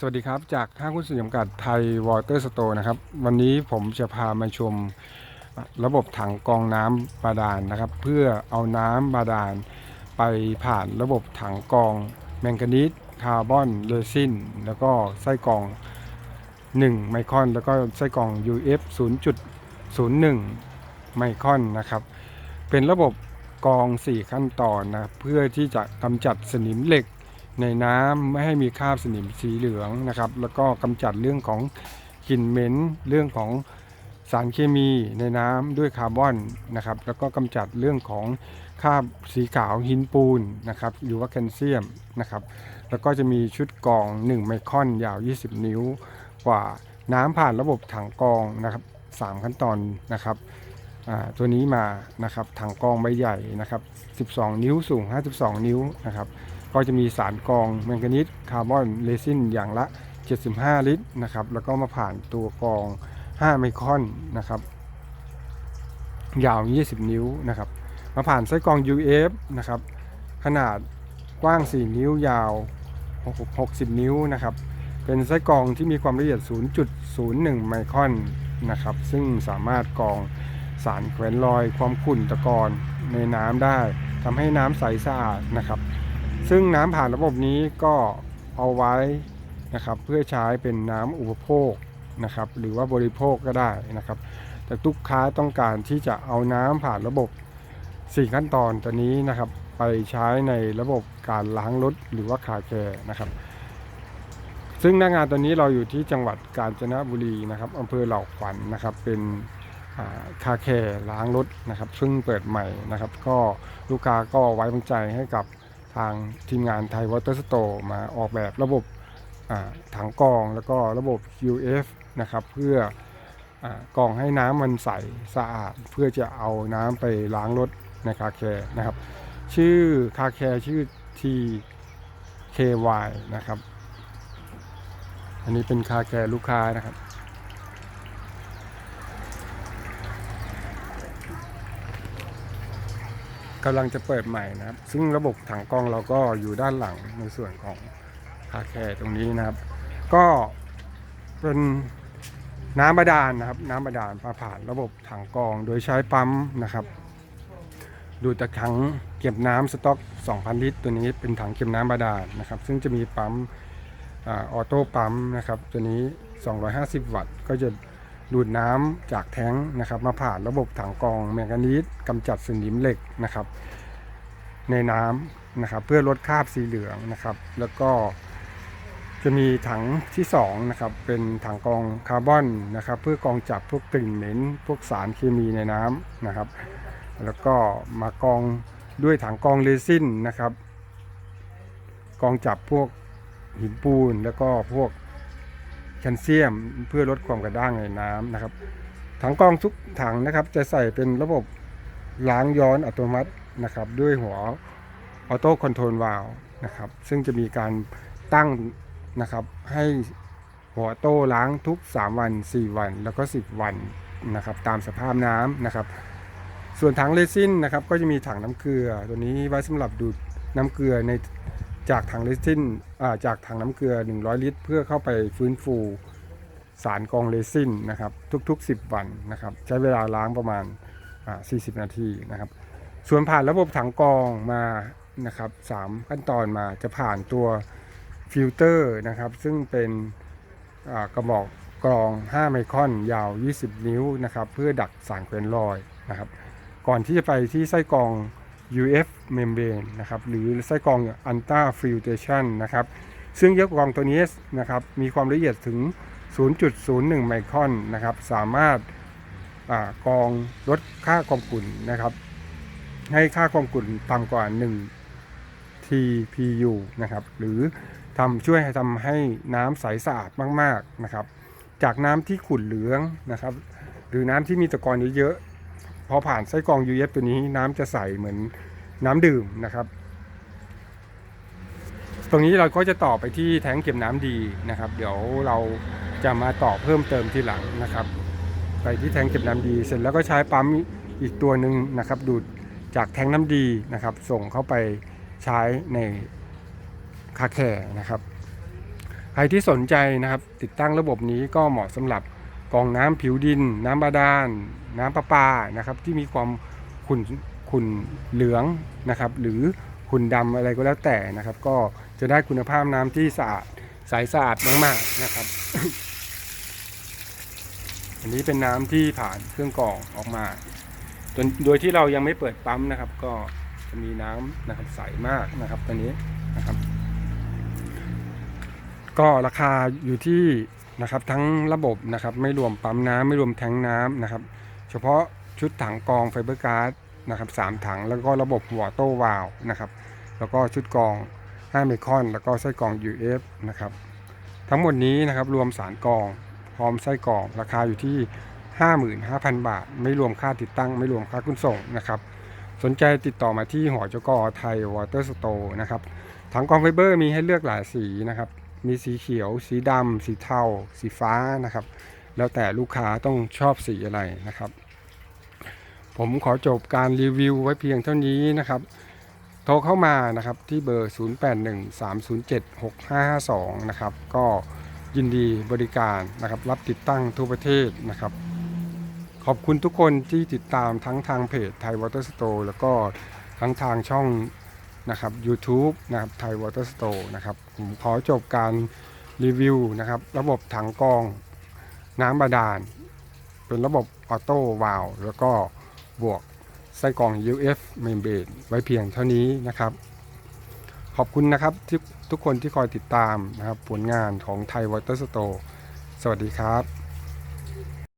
สวัสดีครับ จากห้างหุ้นส่วนจำกัดไทยวอเตอร์สโตร์นะครับ วันนี้ผมจะพามาชมระบบถังกองน้ำบาดาลนะครับ เพื่อเอาน้ำบาดาลไปผ่านระบบถังกองแมงกานีสคาร์บอนเรซินแล้วก็ไส้กรอง 1 ไมครอน แล้วก็ไส้กรอง UF 0.01 ไมครอนนะครับ เป็นระบบกอง 4 ขั้นตอนนะเพื่อที่จะกำจัดสนิมเหล็ก ในน้ำไม่ให้มีคราบสนิมสีเหลืองนะครับ แล้วก็กำจัดเรื่องของกลิ่นเหม็นเรื่องของสารเคมีในน้ำด้วยคาร์บอนนะครับ แล้วก็กำจัดเรื่องของคราบสีขาวหินปูนนะครับหรือว่าแคลเซียมนะครับ แล้วก็จะมีชุดกรอง 1 ไมครอนยาว 20 นิ้วกว่าน้ำผ่านระบบถังกรองนะครับ3ขั้นตอนนะครับตัวนี้มานะครับถังกรองใบใหญ่นะครับ 12 นิ้วสูง 52 นิ้วนะครับ ก็จะมีสารกรองแมงกานีสคาร์บอนเรซินอย่างละ 75 ลิตรนะครับแล้วก็มาผ่านตัวกรอง 5 ไมครอนนะครับยาว 20 นิ้วนะครับมาผ่านไส้กรอง UF นะครับขนาดกว้าง 4 นิ้วยาว 60 นิ้วนะครับเป็นไส้กรองที่มีความละเอียด 0.01 ไมครอนนะครับซึ่งสามารถกรองสารแขวนลอยความขุ่นตะกอนในน้ำได้ทำให้น้ำใสสะอาดนะครับ ซึ่งน้ำผ่านระบบนี้ก็เอาไว้นะครับเพื่อใช้เป็นน้ำอุปโภคนะครับหรือว่าบริโภคก็ได้นะครับ แต่ลูกค้าต้องการที่จะเอาน้ำผ่านระบบ 4 ขั้นตอนตัวนี้นะครับ ไปใช้ในระบบการล้างรถหรือว่าคาแคร์นะครับ ซึ่งหน้างานตัวนี้เราอยู่ที่จังหวัดกาญจนบุรีนะครับอำเภอเหล่าขวัญนะครับเป็นอ่าคาแคร์ล้างรถนะครับ ซึ่งเปิดใหม่นะครับ ก็ลูกค้าก็ไว้วางใจให้กับ ทางทีมงานไทยวอเตอร์สโตมาออกแบบระบบถังกรองแล้วก็ระบบ UF นะครับ เพื่ออกรองให้น้ำมันใสสะอาด เพื่อจะเอาน้ำไปล้างรถในคาแคร์นะครับ ชื่อคาแคร์ชื่อ TKY นะครับ อันนี้เป็นคาแคร์ลูกค้านะครับ กำลังจะเปิดใหม่นะครับ ซึ่งระบบถังกองเราก็อยู่ด้านหลังในส่วนของคาแคร์ตรงนี้นะครับ ก็เป็นน้ำบาดาลนะครับ น้ำบาดาลมาผ่านระบบถังกองโดยใช้ปั๊มนะครับ ดูจากถังเก็บน้ำสต็อก 2,000 ลิตร ตัวนี้เป็นถังเก็บน้ำบาดาลนะครับ ซึ่งจะมีปั๊มออโต้ปั๊มนะครับ ตัวนี้ 250 วัตต์ก็จะ ดูดน้ำจากแท้งนะครับ มาผ่านระบบถังกรองแมงกานีสกำจัดสนิมเหล็กนะครับ ในน้ำนะครับ เพื่อลดคราบสีเหลืองนะครับ แล้วก็จะมีถังที่2นะครับเป็นถังกรองคาร์บอนนะครับ เพื่อกรองจับพวกกลิ่นเหม็นพวกสารเคมีในน้ำนะครับ แล้วก็มากรองด้วยถังกรองเรซินนะครับกรองจับพวกหินปูนแล้วก็พวก แคลเซียม เพื่อลดความกระด้างในน้ำนะครับ ถังกรองทุกถังนะครับ จะใส่เป็นระบบล้างย้อนอัตโนมัตินะครับ ด้วยหัวออโต้คอนโทรลวาลนะครับ ซึ่งจะมีการตั้งนะครับให้หัวโต้ล้างทุก 3 วัน 4 วัน แล้วก็ 10 วันนะครับตามสภาพน้ำนะครับ ส่วนถังเรซินนะครับก็จะมีถังน้ำเกลือ ตัวนี้ไว้สำหรับดูดน้ำเกลือใน จากถังเรซินาจากถังน้ำเกลือ 100 ลิตร เพื่อเข้าไปฟื้นฟูสารกองเรซินนะครับทุก ๆ 10 วันนะครับใช้เวลาล้างประมาณ 40 นาทีนะครับส่วนผ่านระบบถังกองมานะครับ3ขั้นตอนมาจะผ่านตัวฟิลเตอร์นะครับซึ่งเป็นกระบอกกรอง 5 ไมครอนยาว 20 นิ้วนะครับเพื่อดักสารเควนลอยนะครับก่อนที่จะไปที่ไส้กรอง UF membrane นะครับหรือไส้กรอง Ultra Filtration นะครับซึ่งยกกรองตัวนี้นะครับมีความละเอียดถึง 0.01 ไมครอนนะครับสามารถากรองลดค่าความขุ่นนะครับ ให้ค่าความขุ่นต่ำกว่า 1 TPU นะครับหรือทำช่วยให้ทำให้น้ำใสสะอาดมาก ๆ นะครับ จากน้ำที่ขุ่นเหลืองนะครับ หรือน้ำที่มีตะกอนเยอะ พอผ่านไส้กรอง UF ตัวนี้น้ำจะใสเหมือนน้ำดื่มนะครับ ตรงนี้เราก็จะต่อไปที่แทงเก็บน้ำดีนะครับ เดี๋ยวเราจะมาต่อเพิ่มเติมทีหลังนะครับ ไปที่แทงเก็บน้ำดี เสร็จแล้วก็ใช้ปั๊มอีกตัวหนึ่งนะครับ ดูดจากแทงน้ำดีนะครับ ส่งเข้าไปใช้ในคาแคร์นะครับ ใครที่สนใจนะครับ ติดตั้งระบบนี้ก็เหมาะสำหรับกองน้ำผิวดิน น้ำบาดาล น้ำประปานะครับที่มีความขุ่นขุ่นเหลืองนะครับ หรือขุ่นดำอะไรก็แล้วแต่นะครับ ก็จะได้คุณภาพน้ำที่สะอาดใสสะอาดมากๆนะครับ อันนี้เป็นน้ำที่ผ่านเครื่องกรองออกมาโดยที่เรายังไม่เปิดปั๊มนะครับ ก็จะมีน้ำนะครับใสมากนะครับตัวนี้นะครับ ก็ราคาอยู่ที่นะครับทั้งระบบนะครับ ไม่รวมปั๊มน้ำไม่รวมแทงน้ำนะครับ พาะชุดถังกองไฟเบอร์การ์ดนะครับสามถังแล้วก็ระบบหัวโต้วาลนะครับ แล้วก็ชุดกอง5เมคอน แล้วก็ไส้กอง UF นะครับ ทั้งหมดนี้นะครับรวมสารกองพร้อมไส้กองราคาอยู่ที่ 55,000 บาท ไม่รวมค่าติดตั้ง ไม่รวมค่าขนส่งนะครับ สนใจติดต่อมาที่หอจกอไทยวอเตอร์สโตร์นะครับถังกองไฟเบอร์มีให้เลือกหลายสีนะครับ มีสีเขียว สีดำสีเทา สีฟ้านะครับ แล้วแต่ลูกค้าต้องชอบสีอะไรนะครับ ผมขอจบการรีวิวไว้เพียงเท่านี้นะครับ โทรเข้ามานะครับที่เบอร์ 0813076552 นะครับ ก็ยินดีบริการนะครับ รับติดตั้งทั่วประเทศนะครับ ขอบคุณทุกคนที่ติดตามทั้งทางเพจไทยวอเตอร์สโตร์แล้วก็ทั้งทางช่องนะครับ YouTube นะครับไทยวอเตอร์สโตร์นะครับ ผมขอจบการรีวิวนะครับ ระบบถังกองน้ำบาดาล เป็นระบบออโต้วาลแล้วก็ บวกไส้กรอง UF membrane ไว้เพียงเท่านี้นะครับ ขอบคุณนะครับที่ทุกคนที่คอยติดตามนะครับผลงานของไทยวอเตอร์สโตสวัสดีครับ